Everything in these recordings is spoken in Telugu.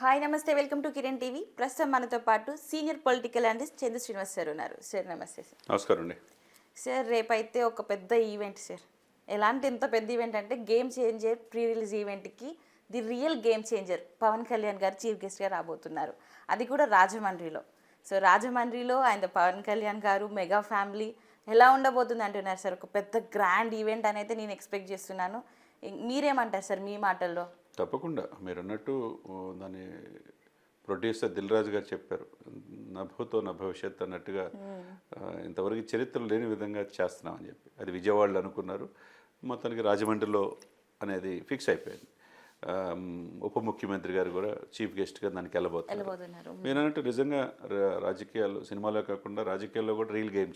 హాయ్ నమస్తే. Welcome to Kiran TV. ప్రస్తుతం మనతో పాటు senior political analyst Chandra Srinivas sir ఉన్నారు. సార్ నమస్తే సార్. నమస్కారం అండి. సార్ రేపైతే ఒక పెద్ద ఈవెంట్ సార్. ఎలాంటి ఎంత పెద్ద ఈవెంట్ అంటే గేమ్ చేంజర్ ప్రీ రిలీజ్ ఈవెంట్కి the real game changer Pawan Kalyan గారు చీఫ్ గెస్ట్గా రాబోతున్నారు. అది కూడా రాజమండ్రిలో. సో రాజమండ్రిలో ఆయన పవన్ కళ్యాణ్ గారు మెగా ఫ్యామిలీ ఎలా ఉండబోతుంది అంటున్నారు సార్. ఒక పెద్ద గ్రాండ్ ఈవెంట్ అని అయితే నేను ఎక్స్పెక్ట్ చేస్తున్నాను. మీరేమంటారు సార్ మీ మాటల్లో? తప్పకుండా. మీరు అన్నట్టు దాని ప్రొడ్యూసర్ దిల్ రాజు గారు చెప్పారు. నభూతో నా భవిష్యత్ అన్నట్టుగా ఇంతవరకు చరిత్రలో లేని విధంగా చేస్తున్నామని చెప్పి. అది విజయవాడలో అనుకున్నారు. మొత్తానికి రాజమండ్రిలో అనేది ఫిక్స్ అయిపోయింది. ఉప ముఖ్యమంత్రి గారు కూడా చీఫ్ గెస్ట్గా దానికి వెళ్ళబోతున్నారు. మీరు అన్నట్టు నిజంగా రాజకీయాలు సినిమాలో కాకుండా రాజకీయాల్లో కూడా రీల్ గేమ్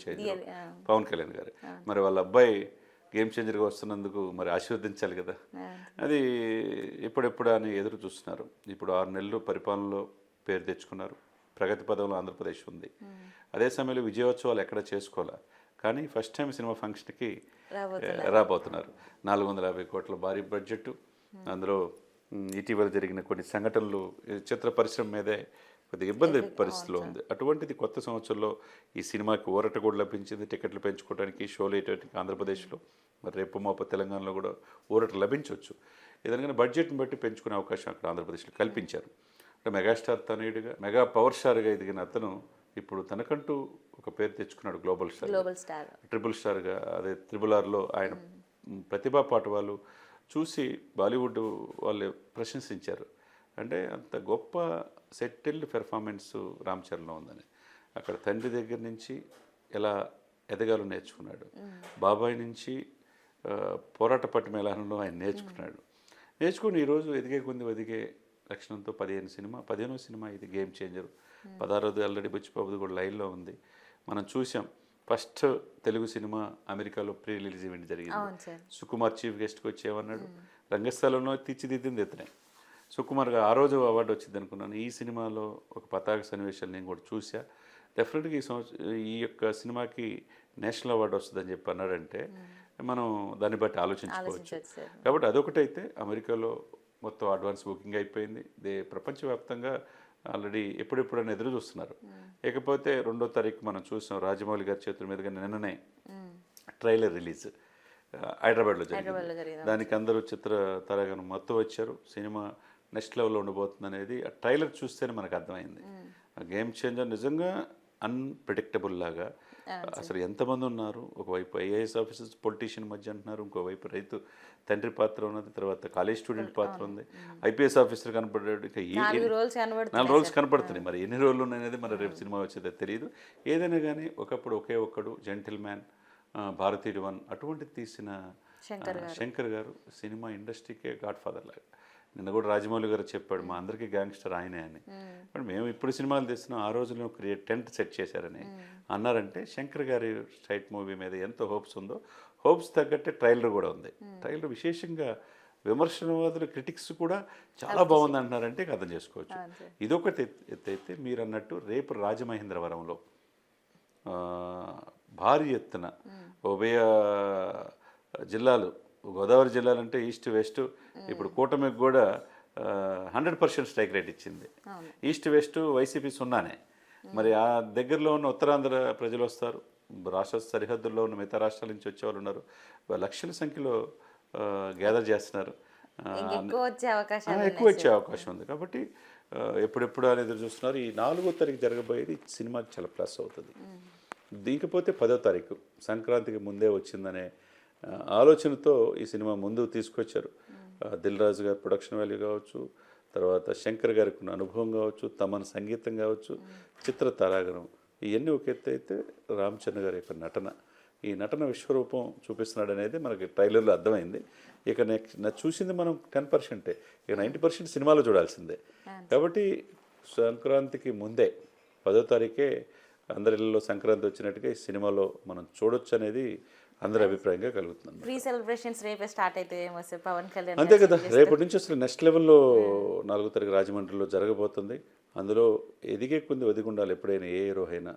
ఆ. పవన్ కళ్యాణ్ గారు. మరి వాళ్ళ అబ్బాయి గేమ్ చేంజర్గా వస్తున్నందుకు మరి ఆశీర్వదించాలి కదా. అది ఎప్పుడెప్పుడు అని ఎదురు చూస్తున్నారు. ఇప్పుడు ఆరు నెలలు పరిపాలనలో పేరు తెచ్చుకున్నారు. ప్రగతి పదంలో ఆంధ్రప్రదేశ్ ఉంది. అదే సమయంలో విజయోత్సవాలు ఎక్కడ చేసుకోవాలా? కానీ ఫస్ట్ టైం సినిమా ఫంక్షన్కి రాబోతున్నారు. నాలుగు వందల యాభై కోట్ల భారీ బడ్జెట్ అందులో ఇటీవల జరిగిన కొన్ని సంఘటనలు చిత్ర పరిశ్రమ మీదే కొద్దిగా ఇబ్బంది పరిస్థితిలో ఉంది. అటువంటిది కొత్త సంవత్సరంలో ఈ సినిమాకి ఊరట కూడా లభించింది. టికెట్లు పెంచుకోవడానికి షోలు వేయడానికి ఆంధ్రప్రదేశ్లో మరి రేపు మాప తెలంగాణలో కూడా ఊరట లభించవచ్చు ఏదైనా బడ్జెట్ని బట్టి పెంచుకునే అవకాశం అక్కడ ఆంధ్రప్రదేశ్లో కల్పించారు. అంటే మెగాస్టార్ తనయుడిగా మెగా పవర్ స్టార్గా ఎదిగిన అతను ఇప్పుడు తనకంటూ ఒక పేరు తెచ్చుకున్నాడు global star. Global star. Triple స్టార్గా అదే త్రిబుల్ ఆర్లో ఆయన ప్రతిభా పాట వాళ్ళు చూసి బాలీవుడ్ వాళ్ళు ప్రశంసించారు. అంటే అంత గొప్ప సెటిల్డ్ పెర్ఫార్మెన్స్ రామ్ చరణ్లో ఉందని. అక్కడ తండ్రి దగ్గర నుంచి ఎలా ఎదగాలో నేర్చుకున్నాడు. బాబాయ్ నుంచి పోరాట పట్టు మేళాలలో ఆయన నేర్చుకున్నాడు. నేర్చుకుని ఈరోజు ఎదిగే కొంది ఎదిగే లక్షణంతో పదిహేను సినిమా పదిహేనో సినిమా ఇది గేమ్ చేంజర్. పదహారోది ఆల్రెడీ బుచ్చిబాబుది కూడా లైన్లో ఉంది. మనం చూసాం ఫస్ట్ తెలుగు సినిమా అమెరికాలో ప్రీ రిలీజ్ ఈవెంట్ జరిగింది. సుకుమార్ చీఫ్ గెస్ట్కి వచ్చి ఏమన్నాడు రంగస్థలంలో తీర్చిదిద్దింది ఇతనే. సుకుమార్గా ఆ రోజు అవార్డు వచ్చింది అనుకున్నాను. ఈ సినిమాలో ఒక పతాక సన్నివేశాలు నేను కూడా చూసా డెఫినెట్గా ఈ సంవత్సరం ఈ యొక్క సినిమాకి నేషనల్ అవార్డు వస్తుందని చెప్పి అన్నాడంటే మనం దాన్ని బట్టి ఆలోచించుకోవచ్చు. కాబట్టి అదొకటైతే అమెరికాలో మొత్తం అడ్వాన్స్ బుకింగ్ అయిపోయింది. దే ప్రపంచవ్యాప్తంగా ఆల్రెడీ ఎప్పుడెప్పుడైనా ఎదురు చూస్తున్నారు. ఇకపోతే రెండో తారీఖు మనం చూసాం రాజమౌళి గారి చేతుల మీదుగా నిన్ననే ట్రైలర్ రిలీజ్. హైదరాబాద్లో జరిగింది. దానికి అందరూ చిత్ర తరగను మొత్తం వచ్చారు. సినిమా నెక్స్ట్ లెవెల్లో ఉండబోతుంది అనేది ఆ ట్రైలర్ చూస్తేనే మనకు అర్థమైంది. ఆ గేమ్ చేంజర్ నిజంగా అన్ప్రిడిక్టబుల్ లాగా అసలు ఎంతమంది ఉన్నారు? ఒకవైపు ఐఏఎస్ ఆఫీసర్స్ పొలిటీషియన్ మధ్య అంటున్నారు ఇంకోవైపు రైతు తండ్రి పాత్ర ఉన్నది తర్వాత కాలేజ్ స్టూడెంట్ పాత్ర ఉంది. ఐపీఎస్ ఆఫీసర్ కనపడ్డాడు ఇక ఏ- నాలుగు రోజులు కనపడుతున్నాయి. మరి ఎన్ని రోజులు ఉన్నాయనేది మన రేపు సినిమా వచ్చేదో తెలియదు ఏదైనా కానీ ఒకప్పుడు ఒకే ఒక్కడు జెంటిల్ మ్యాన్ భారతీయుడు వన్ అటువంటిది తీసిన శంకర్ గారు. సినిమా ఇండస్ట్రీకే గాడ్ ఫాదర్ లాగా. నిన్న కూడా రాజమౌళి గారు చెప్పాడు మా అందరికీ గ్యాంగ్స్టర్ ఆయనే అని. మరి మేము ఇప్పుడు సినిమాలు తీస్తున్నాం ఆ రోజుల్లో క్రియేట్ టెంట్ సెట్ చేశారని అన్నారంటే శంకర్ గారి స్ట్రైట్ మూవీ మీద ఎంత హోప్స్ ఉందో హోప్స్ తగ్గట్టే ట్రైలర్ కూడా ఉంది. ట్రైలర్ విశేషంగా విమర్శనవాదులు క్రిటిక్స్ కూడా చాలా బాగుంది అంటున్నారంటే అర్థం చేసుకోవచ్చు. ఇదొకటి ఎత్తు అయితే మీరు అన్నట్టు రేపు రాజమహేంద్రవరంలో భారీ ఎత్తున ఉభయ జిల్లాలు గోదావరి జిల్లాలు అంటే ఈస్ట్ వెస్ట్. ఇప్పుడు కూటమికి కూడా హండ్రెడ్ పర్సెంట్ స్ట్రైక్ రేట్ ఇచ్చింది. ఈస్ట్ వెస్ట్ వైసీపీ సున్నానే. మరి ఆ దగ్గరలో ఉన్న ఉత్తరాంధ్ర ప్రజలు వస్తారు. రాష్ట్ర సరిహద్దుల్లో ఉన్న మిగతా రాష్ట్రాల నుంచి వచ్చేవాళ్ళు ఉన్నారు. లక్షల సంఖ్యలో గ్యాదర్ చేస్తున్నారు. ఎక్కువ వచ్చే అవకాశం ఉంది. కాబట్టి ఎప్పుడెప్పుడు అనేది ఎదురు చూస్తున్నారు. ఈ నాలుగో తారీఖు జరగబోయేది సినిమాకి చాలా ప్లస్ అవుతుంది. దీకపోతే పదో తారీఖు. సంక్రాంతికి ముందే వచ్చిందనే ఆలోచనతో ఈ సినిమా ముందుకు తీసుకొచ్చారు. దిల్ రాజు గారి ప్రొడక్షన్ వాల్యూ కావచ్చు తర్వాత శంకర్ గారికి ఉన్న అనుభవం కావచ్చు తమన్ సంగీతం కావచ్చు చిత్ర తారాగణం ఇవన్నీ ఒక ఎత్తు అయితే రామ్ చరణ్ గారి యొక్క నటన. ఈ నటన విశ్వరూపం చూపిస్తున్నాడు అనేది మనకి ట్రైలర్లో అర్థమైంది. ఇక నెక్స్ట్ నా చూసింది మనం టెన్ పర్సెంటే. ఇక నైంటీ పర్సెంట్ సినిమాలో చూడాల్సిందే. కాబట్టి సంక్రాంతికి ముందే పదో తారీఖే అందరిలో సంక్రాంతి వచ్చినట్టుగా ఈ సినిమాలో మనం చూడొచ్చు అనేది అందరి అభిప్రాయంగా కలుగుతుంది ప్రీ సెలబ్రేషన్స్ రేపే స్టార్ట్ అయితే పవన్ కళ్యాణ్ అంతే కదా రేపటి నుంచి అసలు నెక్స్ట్ లెవెల్లో నాలుగో తారీఖు రాజమండ్రిలో జరగబోతుంది. అందులో ఎదిగే కొంది ఒదిగుండాలి ఎప్పుడైనా ఏ హీరో అయినా.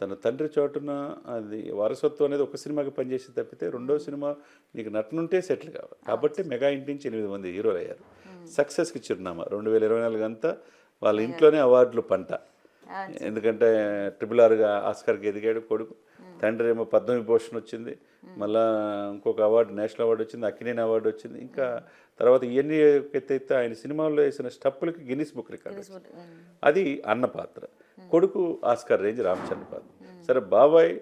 తన తండ్రి చోటున అది వారసత్వం అనేది ఒక సినిమాకి పనిచేసి తప్పితే రెండో సినిమా నీకు నటనుంటే సెటిల్ కావాలి. కాబట్టి మెగా ఇంటి నుంచి ఎనిమిది మంది హీరోలు అయ్యారు. సక్సెస్కి చిరునామా రెండు వేల ఇరవై నాలుగు అంతా వాళ్ళ ఇంట్లోనే అవార్డులు పంట. అవును. ఎందుకంటే ట్రిపుల్ ఆర్గా ఆస్కర్కి ఎదిగాడు కొడుకు. తండ్రి ఏమో పద్మవిభూషణ్ వచ్చింది. మళ్ళా ఇంకొక అవార్డు నేషనల్ అవార్డు వచ్చింది అక్కినేని అవార్డు వచ్చింది. ఇంకా తర్వాత ఇవన్నీ ఎత్తైతే ఆయన సినిమాల్లో వేసిన స్టప్పులకి గిన్నిస్ బుక్ రికార్డ్. అది అన్న పాత్ర. కొడుకు ఆస్కర్ రేంజ్ రామచంద్ర పాత్ర. సరే బాబాయ్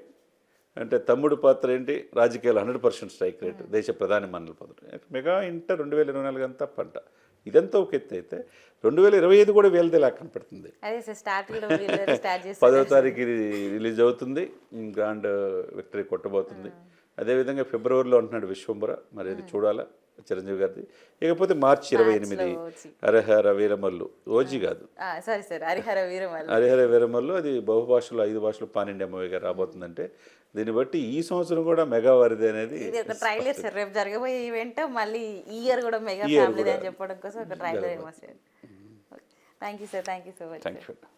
అంటే తమ్ముడు పాత్ర ఏంటి? రాజకీయాలు హండ్రెడ్ పర్సెంట్ స్ట్రైక్ రేట్ దేశ ప్రధాని మండలి పదవి. మెగా ఇంటర్ రెండు వేల ఇరవై నాలుగు అంతా పంట. ఇదంతా ఒక ఎత్తు అయితే రెండు వేల ఇరవై ఐదు కూడా వేలదే లాగా కనపడుతుంది. పదవ తారీఖు ఇది రిలీజ్ అవుతుంది గ్రాండ్ విక్టరీ కొట్టబోతుంది. అదేవిధంగా ఫిబ్రవరిలో ఉంటున్నాడు విశ్వంబర మరి అది చూడాలా? చిరంజీవి గారిది. ఇకపోతే మార్చి ఇరవై ఎనిమిది. హరహర వీరమల్లు ఓజీ కాదు. సారీ సార్ హరిహర వీరమల్ హరిహర వీరమల్లు అది బహుభాషలు ఐదు భాషలు పానిండి మూవీగా రాబోతుందంటే దీన్ని బట్టి ఈ సంవత్సరం కూడా మెగా వారిది అనేది ట్రైలర్ సార్ రేపు జరగబోయే ఈవెంట్ మళ్ళీ ఈ ఇయర్ కూడా మెగా ఫ్యామిలీ అని చెప్పడం కోసం ఒక ట్రైలర్ ఏమో sir. Thank you sir thank you so much thank you